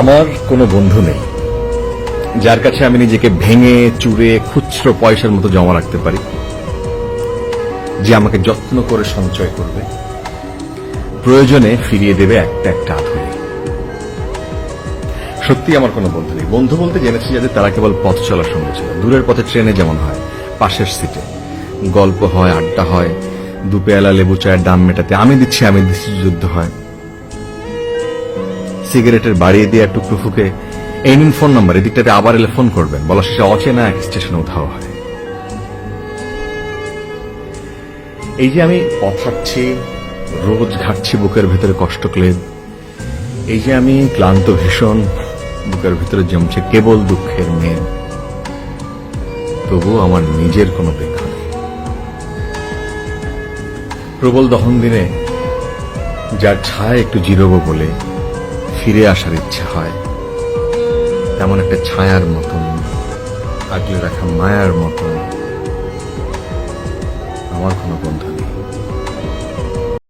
আমার কোনো বন্ধু নেই। যার কাছে আমি নিজেকে ভেঙে, চুরে, খুচরো পয়সার মতো জমা রাখতে পারি, যে আমাকে যত্ন করে সঞ্চয় করবে, প্রয়োজনে ফিরিয়ে দেবে একটা একটা আধুলি সত্যি আমার কোনো বন্ধু নেই। বন্ধু বলতে জেনেছি যাদের তারা কেবল পথ চলার সঙ্গে ছিল। দূরের পথে ট্রেনে যেমন হয়, পাশের সিটে। গল্প হয়, আড্ডা হয়, দুপেয়ালা লেবু চায়ের দাম মেটাতে আমি দিচ্ছি আমি দিচ্ছি, যুদ্ধ হয়। সিগারেটের বাড়িয়ে দিয়ে টুকরো ফুকে এই ফোন নাম্বার, এদিকটাতে আবার এলে ফোন করবেন। বলা শেষে অচেনা এক স্টেশনে উধাও হয়। এই যে আমি পথ হাঁটছি, রোজ ঘাটছি বুকের ভেতরে কষ্ট ক্লেদ। এই যে আমি ক্লান্ত ভীষণ, বুকের ভিতরে জমছে কেবল দুঃখের মেয়ে তবুও আমার নিজের কোনো বৃক্ষ নেই। প্রবল দহন দিনে যার ছায়া একটু জিরোবো বলে ফিরে আসার ইচ্ছা হয়। তেমন একটা ছায়ার মতন, আগলে রাখা মায়ার মতন। আমার কোনো বন্ধু নেই।